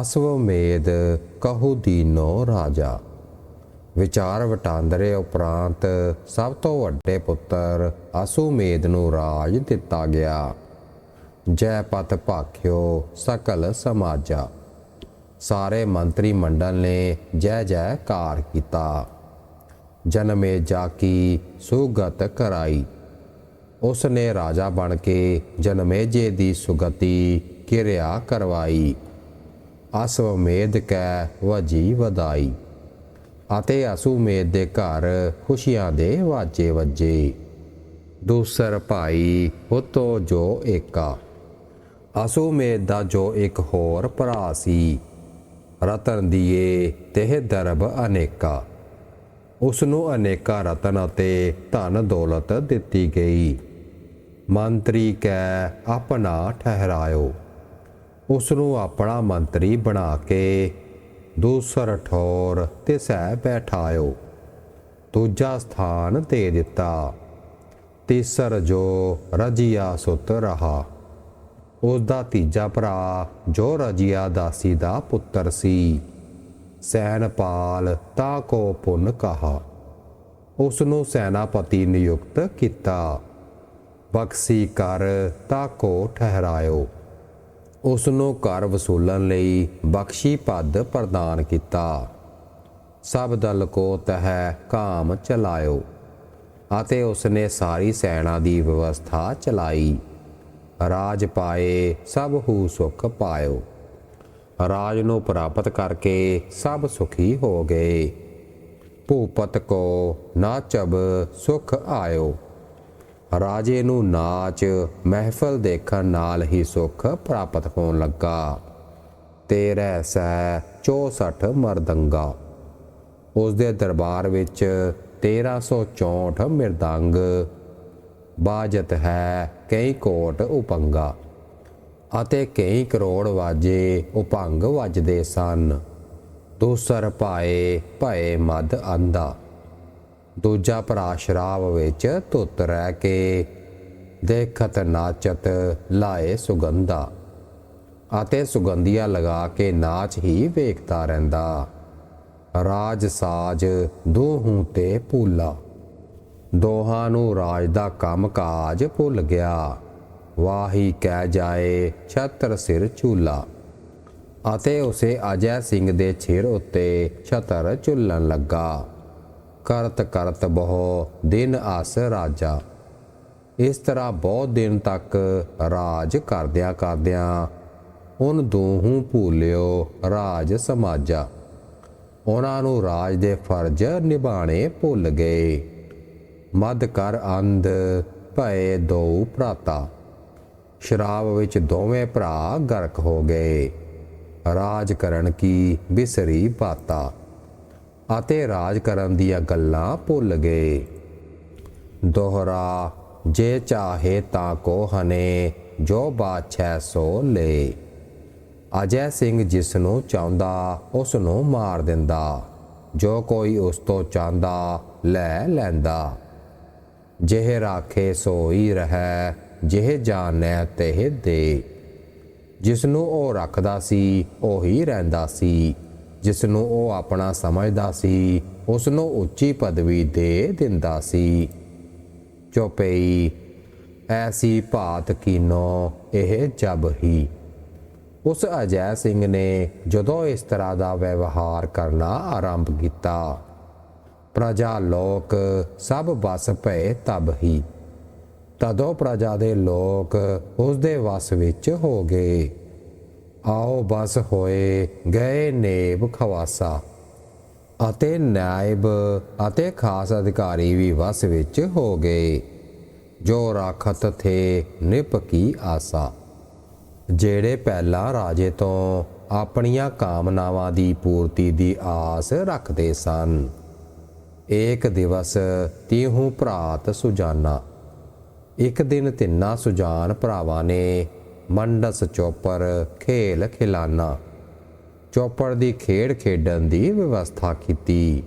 ਅਸਵਮੇਧ ਕਹੂ ਦੀਨੋ ਰਾਜਾ। ਵਿਚਾਰ ਵਟਾਂਦਰੇ ਉਪਰੰਤ ਸਭ ਤੋਂ ਵੱਡੇ ਪੁੱਤਰ ਅਸੁਮੇਧ ਨੂੰ ਰਾਜ ਦਿੱਤਾ ਗਿਆ। ਜੈ ਪਤ ਭਾਖਿਓ ਸਕਲ ਸਮਾਜਾ। ਸਾਰੇ ਮੰਤਰੀ ਮੰਡਲ ਨੇ ਜੈ ਜੈਕਾਰ ਕੀਤਾ। ਜਨਮੇ ਜਾ ਕੀ ਸੁਗਤ ਕਰਾਈ। ਉਸ ਨੇ ਰਾਜਾ ਬਣ ਕੇ ਜਨਮੇਜੇ ਦੀ ਸੁਗਤੀ ਕਿਰਿਆ ਕਰਵਾਈ। ਅਸਵਮੇਧ ਕੈ ਵਜੀ ਵਧਾਈ, ਅਤੇ ਅਸੁਮੇਧ ਦੇ ਘਰ ਖੁਸ਼ੀਆਂ ਦੇ ਵਾਜੇ ਵੱਜੇ। ਦੂਸਰ ਭਾਈ ਹੁਤੋ ਜੋ ਏਕਾ ਅਸੁਮੇਧ ਦਾ ਜੋ ਇੱਕ ਹੋਰ ਭਰਾ ਸੀ, ਰਤਨ ਦੀਏ ਤਹਿ ਦਰਬ ਅਨੇਕਾ। ਉਸ ਨੂੰ ਅਨੇਕਾਂ ਰਤਨ ਅਤੇ ਧਨ ਦੌਲਤ ਦਿੱਤੀ ਗਈ। ਮੰਤਰੀ ਕੈ, ਆਪਣਾ ਠਹਿਰਾਇਓ। ਉਸ ਨੂੰ ਆਪਣਾ ਮੰਤਰੀ ਬਣਾ ਕੇ ਦੂਸਰ ਠੌਰ ਤੇ ਸਹਿ ਬੈਠਾਇਓ। ਦੂਜਾ ਸਥਾਨ ਦੇ ਦਿੱਤਾ। ਤੀਸਰ ਜੋ ਰਜੀਆ ਸੁਤ ਰਹਾ। ਉਸ ਦਾ ਤੀਜਾ ਭਰਾ ਜੋ ਰਜੀਆ ਦਾਸੀ ਦਾ ਪੁੱਤਰ ਸੀ। ਸੈਨਪਾਲ ਤਾ ਕੋ ਪੁੰਨ ਕਹਾ। ਉਸ ਨੂੰ ਸੈਨਾਪਤੀ ਨਿਯੁਕਤ ਕੀਤਾ। ਬਖਸ਼ੀ ਕਰ ਤਾ ਕੋ ਠਹਿਰਾਇਓ। ਉਸ ਨੂੰ ਕਰ ਵਸੂਲਣ ਲਈ ਬਖਸ਼ੀ ਪਦ ਪ੍ਰਦਾਨ ਕੀਤਾ। ਸਭ ਦਲ ਕੋ ਤਹਿ ਕਾਮ ਚਲਾਇਓ। ਅਤੇ ਉਸਨੇ ਸਾਰੀ ਸੈਨਾ ਦੀ ਵਿਵਸਥਾ ਚਲਾਈ। ਰਾਜ ਪਾਏ, ਸਭ ਹੂ ਸੁਖ ਪਾਇਓ। ਰਾਜ ਨੂੰ ਪ੍ਰਾਪਤ ਕਰਕੇ ਸਭ ਸੁਖੀ ਹੋ ਗਏ। ਭੂਪਤ ਕੋ ਨਾਚਬ ਸੁਖ ਆਇਓ। ਰਾਜੇ ਨੂੰ ਨਾਚ, ਮਹਿਫਲ ਦੇਖਣ ਨਾਲ ਹੀ ਸੁਖ ਪ੍ਰਾਪਤ ਹੋਣ ਲੱਗਾ। ਤੇਰੇ ਸੈ 64 ਮਰਦੰਗਾ। ਉਸ ਦੇ ਦਰਬਾਰ ਵਿੱਚ 1364 ਮਿਰਦੰਗ। ਬਾਜਤ ਹੈ ਕਈ ਕੋਟ ਉਪੰਗਾ ਅਤੇ ਕਈ ਕਰੋੜ ਵਾਜੇ ਉਪੰਗ ਵੱਜਦੇ ਸਨ। ਦੂਸਰ ਭਾਏ ਭਏ ਮਦ ਅੰਦਾ ਦੂਜਾ ਭਰਾ ਸ਼ਰਾਬ ਵਿੱਚ ਧੁੱਤ ਰਹਿ ਕੇ ਦੇਖਤ ਨਾਚਤ ਲਾਏ ਸੁਗੰਧਾ ਅਤੇ ਸੁਗੰਧੀਆਂ ਲਗਾ ਕੇ ਨਾਚ ਹੀ ਵੇਖਦਾ ਰਹਿੰਦਾ। ਰਾਜ ਸਾਜ ਦੋਹੂ ਤੇ ਭੂਲਾ। ਦੋਹਾਂ ਨੂੰ ਰਾਜ ਦਾ ਕੰਮ ਕਾਜ ਭੁੱਲ ਗਿਆ। ਵਾਹੀ ਕਹਿ ਜਾਏ ਛਤਰ ਸਿਰ ਝੂਲਾ ਅਤੇ ਉਸੇ ਅਜੈ ਸਿੰਘ ਦੇ ਛਿਰ ਉੱਤੇ ਛਤਰ ਝੁੱਲਣ ਲੱਗਾ। ਕਰਤ ਕਰਤ ਬਹੁ ਦਿਨ ਆਸ ਰਾਜਾ। ਇਸ ਤਰ੍ਹਾਂ ਬਹੁਤ ਦਿਨ ਤੱਕ ਰਾਜ ਕਰਦਿਆਂ ਕਰਦਿਆਂ ਉਨ ਦੋਹੂ ਭੂਲਿਓ ਰਾਜ ਸਮਾਜਾ। ਉਹਨਾਂ ਨੂੰ ਰਾਜ ਦੇ ਫਰਜ਼ ਨਿਭਾਣੇ ਭੁੱਲ ਗਏ। ਮਦ ਕਰ ਅੰਧ ਭਏ ਦੋ ਭਰਾਤਾ। ਸ਼ਰਾਬ ਵਿੱਚ ਦੋਵੇਂ ਭਰਾ ਗਰਕ ਹੋ ਗਏ। ਰਾਜ ਕਰਨ ਕੀ ਬਿਸਰੀ ਬਾਤਾ। ਅਤੇ ਰਾਜ ਕਰਨ ਦੀਆਂ ਗੱਲਾਂ ਭੁੱਲ ਗਏ। ਦੋਹਰਾ, ਜੇ ਚਾਹੇ ਤਾਂ ਕੋ ਹਨੇ, ਜੋ ਬਾਛੈ ਸੋ ਲੇ। ਅਜੈ ਸਿੰਘ ਜਿਸ ਨੂੰ ਚਾਹੁੰਦਾ ਉਸ ਨੂੰ ਮਾਰ ਦਿੰਦਾ। ਜੋ ਕੋਈ ਉਸ ਤੋਂ ਚਾਹੁੰਦਾ, ਲੈ ਲੈਂਦਾ। ਜਿਹ ਰਾਖੇ ਸੋਈ ਰਹੈ, ਜਿਹ ਜਾਣੈ ਤਹਿ ਦੇ। ਜਿਸ ਨੂੰ ਉਹ ਰੱਖਦਾ ਸੀ, ਉਹੀ ਰਹਿੰਦਾ ਸੀ। ਜਿਸ ਨੂੰ ਉਹ ਆਪਣਾ ਸਮਝਦਾ ਸੀ ਉਸ ਨੂੰ ਉੱਚੀ ਪਦਵੀ ਦੇ ਦਿੰਦਾ ਸੀ। ਚੋਪਈ ਐਸੀ ਭਾਤ ਕੀਨੋ ਇਹ ਜਬ ਹੀ। ਉਸ ਅਜੈ ਸਿੰਘ ਨੇ ਜਦੋਂ ਇਸ ਤਰ੍ਹਾਂ ਦਾ ਵਿਵਹਾਰ ਕਰਨਾ ਆਰੰਭ ਕੀਤਾ, ਪ੍ਰਜਾ ਲੋਕ ਸਭ ਬਸ ਪਏ ਤਬ ਹੀ। ਤਦੋਂ ਪ੍ਰਜਾ ਦੇ ਲੋਕ ਉਸ ਦੇ ਵਸ ਵਿੱਚ ਹੋ ਗਏ। ਆਓ ਬਸ ਹੋਏ, ਗਏ ਨੇਬ ਖਵਾਸਾ। ਅਤੇ ਨਾਇਬ ਅਤੇ ਖਾਸ ਅਧਿਕਾਰੀ ਵੀ ਵਸ ਵਿੱਚ ਹੋ ਗਏ। ਜੋ ਰਾਖਤ ਥੇ, ਨਿਪ ਕੀ ਆਸਾ। ਜਿਹੜੇ ਪਹਿਲਾਂ ਰਾਜੇ ਤੋਂ ਆਪਣੀਆਂ ਕਾਮਨਾਵਾਂ ਦੀ ਪੂਰਤੀ ਦੀ ਆਸ ਰੱਖਦੇ ਸਨ ਏਕ ਦਿਵਸ ਤੀਹੂ ਭਰਾਤ ਸੁਜਾਨਾ। ਇੱਕ ਦਿਨ ਤਿੰਨਾ ਸੁਜਾਨ ਭਰਾਵਾਂ ਨੇ ਮੰਡਸ ਚੋਪਰ ਖੇਲ ਖਿਲਾਨਾ। ਚੋਪੜ ਦੀ ਖੇਡ ਖੇਡਣ ਦੀ ਵਿਵਸਥਾ ਕੀਤੀ।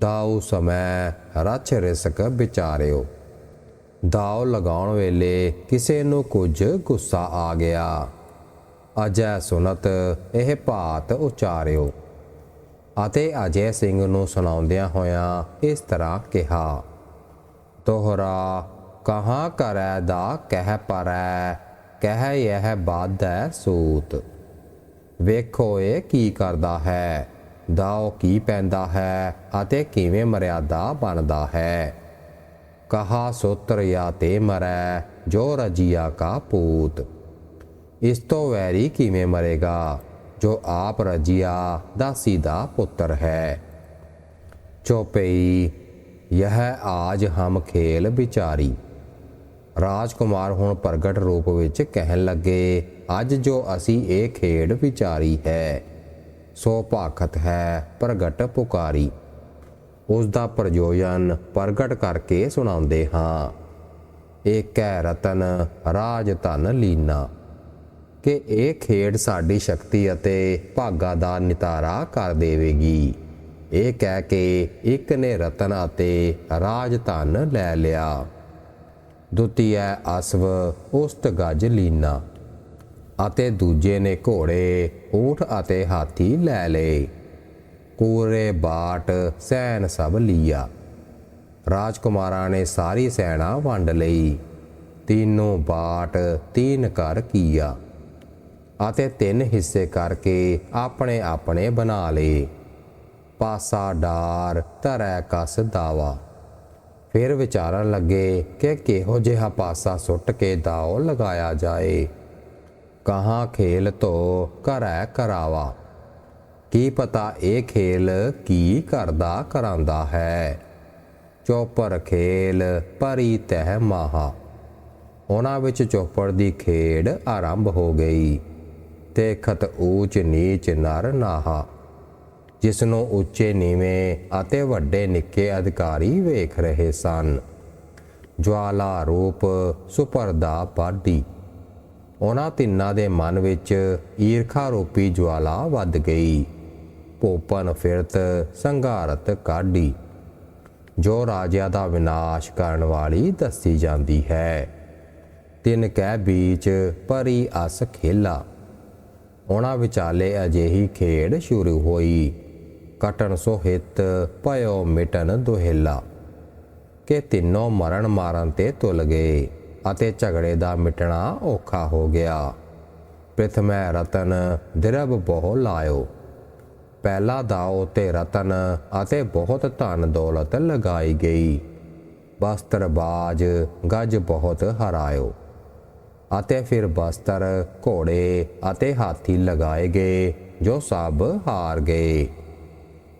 ਦਾਉ ਸਮੈ ਰਚ ਰਿਸਕ ਵਿਚਾਰਿਓ। ਦਾਉ ਲਗਾਉਣ ਵੇਲੇ ਕਿਸੇ ਨੂੰ ਕੁਝ ਗੁੱਸਾ ਆ ਗਿਆ। ਅਜੈ ਸੁਨਤ ਇਹ ਭਾਤ ਉਚਾਰਿਓ। ਅਤੇ ਅਜੈ ਸਿੰਘ ਨੂੰ ਸੁਣਾਉਂਦਿਆਂ ਹੋਇਆਂ ਇਸ ਤਰ੍ਹਾਂ ਕਿਹਾ ਤੋਹਰਾ ਕਹਾਂ ਕਰੈ ਦਾ ਕਹਿ ਪਰੈ ਕਹਿ ਇਹ ਬਾਧੈ ਸੂਤ। ਵੇਖੋ ਇਹ ਕੀ ਕਰਦਾ ਹੈ ਦਾਉ ਕੀ ਪੈਂਦਾ ਹੈ ਅਤੇ ਕਿਵੇਂ ਮਰਿਆਦਾ ਬਣਦਾ ਹੈ। ਕਹਾ ਸੋਤਰ ਯਾ ਤੇ ਮਰੈ, ਜੋ ਰਜੀਆ ਕਾ ਪੂਤ। ਇਸ ਤੋਂ ਵੈਰੀ ਕਿਵੇਂ ਮਰੇਗਾ, ਜੋ ਆਪ ਰਜੀਆ ਦਾਸੀ ਦਾ ਪੁੱਤਰ ਹੈ। ਚੋਪਈ, ਯਹ ਆਜ ਹਮ ਖੇਲ ਵਿਚਾਰੀ। ਰਾਜਕੁਮਾਰ ਹੁਣ ਪ੍ਰਗਟ ਰੂਪ ਵਿੱਚ ਕਹਿਣ ਲੱਗੇ, ਅੱਜ ਜੋ ਅਸੀਂ ਇਹ ਖੇਡ ਵਿਚਾਰੀ ਹੈ, ਸੋ ਭਾਖਤ ਹੈ ਪ੍ਰਗਟ ਪੁਕਾਰੀ। ਉਸ ਦਾ ਪ੍ਰਯੋਜਨ ਪ੍ਰਗਟ ਕਰਕੇ ਸੁਣਾਉਂਦੇ ਹਾਂ। ਏਕੈ ਰਤਨ, ਰਾਜ ਧਨ ਲੀਨਾ, ਕਿ ਇਹ ਖੇਡ ਸਾਡੀ ਸ਼ਕਤੀ ਅਤੇ ਭਾਗਾ ਦਾ ਨਿਤਾਰਾ ਕਰ ਦੇਵੇਗੀ। ਇਹ ਕਹਿ ਕੇ ਇੱਕ ਨੇ ਰਤਨ ਅਤੇ ਰਾਜ ਧਨ ਲੈ ਲਿਆ। ਦੁਤੀਆ ਅਸਵ ਉਸਤ ਗਜ ਲੀਨਾ, ਅਤੇ ਦੂਜੇ ਨੇ ਘੋੜੇ ਊਠ ਅਤੇ ਹਾਥੀ ਲੈ ਲਏ। ਕੂਰੇ ਬਾਟ ਸੈਨ ਸਭ ਲੀਆ। ਰਾਜਕੁਮਾਰਾਂ ਨੇ ਸਾਰੀ ਸੈਨਾ ਵੰਡ ਲਈ। ਤੀਨੋਂ ਬਾਟ ਤੀਨ ਕਰ ਕੀਆ, ਅਤੇ ਤਿੰਨ ਹਿੱਸੇ ਕਰਕੇ ਆਪਣੇ ਆਪਣੇ ਬਣਾ ਲਏ। ਪਾਸਾ ਡਾਰ ਧਰੈ ਕਸ ਦਾਵਾ। ਫਿਰ ਵਿਚਾਰਨ ਲੱਗੇ ਕਿ ਕਿਹੋ ਜਿਹਾ ਪਾਸਾ ਸੁੱਟ ਕੇ ਦਾਓ ਲਗਾਇਆ ਜਾਏ। ਕਹਾਂ ਖੇਲ ਤੋ ਕਰੈ ਕਰਾਵਾ ਕੀ ਪਤਾ ਇਹ ਖੇਲ ਕੀ ਕਰਦਾ ਕਰਾਂਦਾ ਹੈ? ਚੌਪਰ ਖੇਲ ਪਰੀ ਤਹਿ ਮਾਹਾ। ਉਹਨਾਂ ਵਿੱਚ ਚੌਪੜ ਦੀ ਖੇਡ ਆਰੰਭ ਹੋ ਗਈ ਤੇ ਖਤ ਊਚ ਨੀਚ ਨਰ ਨਾਹਾ। ਜਿਸ ਨੂੰ ਉੱਚੇ, ਨੀਵੇਂ ਅਤੇ ਵੱਡੇ ਨਿੱਕੇ ਅਧਿਕਾਰੀ ਵੇਖ ਰਹੇ ਸਨ। ਜਵਾਲਾ ਰੂਪ ਸੁਪਰਦਾ ਪਾਡੀ। ਉਹਨਾਂ ਤਿੰਨਾਂ ਦੇ ਮਨ ਵਿੱਚ ਈਰਖਾ ਰੂਪੀ ਜਵਾਲਾ ਵੱਧ ਗਈ। ਭੋਪਨ ਫਿਰਤ ਸੰਘਾਰਤ ਕਾਢੀ। ਜੋ ਰਾਜਿਆਂ ਦਾ ਵਿਨਾਸ਼ ਕਰਨ ਵਾਲੀ ਦੱਸੀ ਜਾਂਦੀ ਹੈ। ਤਿੰਨ ਕਹਿ ਬੀਚ ਪਰੀ ਅਸ ਖੇਲਾ। ਉਹਨਾਂ ਵਿਚਾਲੇ ਅਜਿਹੀ ਖੇਡ ਸ਼ੁਰੂ ਹੋਈ। ਕਟਣ ਸੋਹਿਤ ਪਇਓ ਮਿਟਨ ਦੁਹੇਲਾ। ਕਿ ਤਿੰਨੋਂ ਮਰਨ ਮਾਰਨ ਤੇ ਤੁਲ ਗਏ ਅਤੇ ਝਗੜੇ ਦਾ ਮਿਟਣਾ ਔਖਾ ਹੋ ਗਿਆ। ਪ੍ਰਥਮੈ ਰਤਨ ਦਿਰਬ ਬਹੁ ਲਾਇਓ। ਪਹਿਲਾ ਦਾਉ ਤੇ ਰਤਨ ਅਤੇ ਬਹੁਤ ਧਨ ਦੌਲਤ ਲਗਾਈ ਗਈ। ਬਸਤਰ ਬਾਜ ਗੱਜ ਬਹੁਤ ਹਰਾਇਓ। ਅਤੇ ਫਿਰ ਬਸਤਰ ਘੋੜੇ ਅਤੇ ਹਾਥੀ ਲਗਾਏ ਗਏ, ਜੋ ਸਭ ਹਾਰ ਗਏ।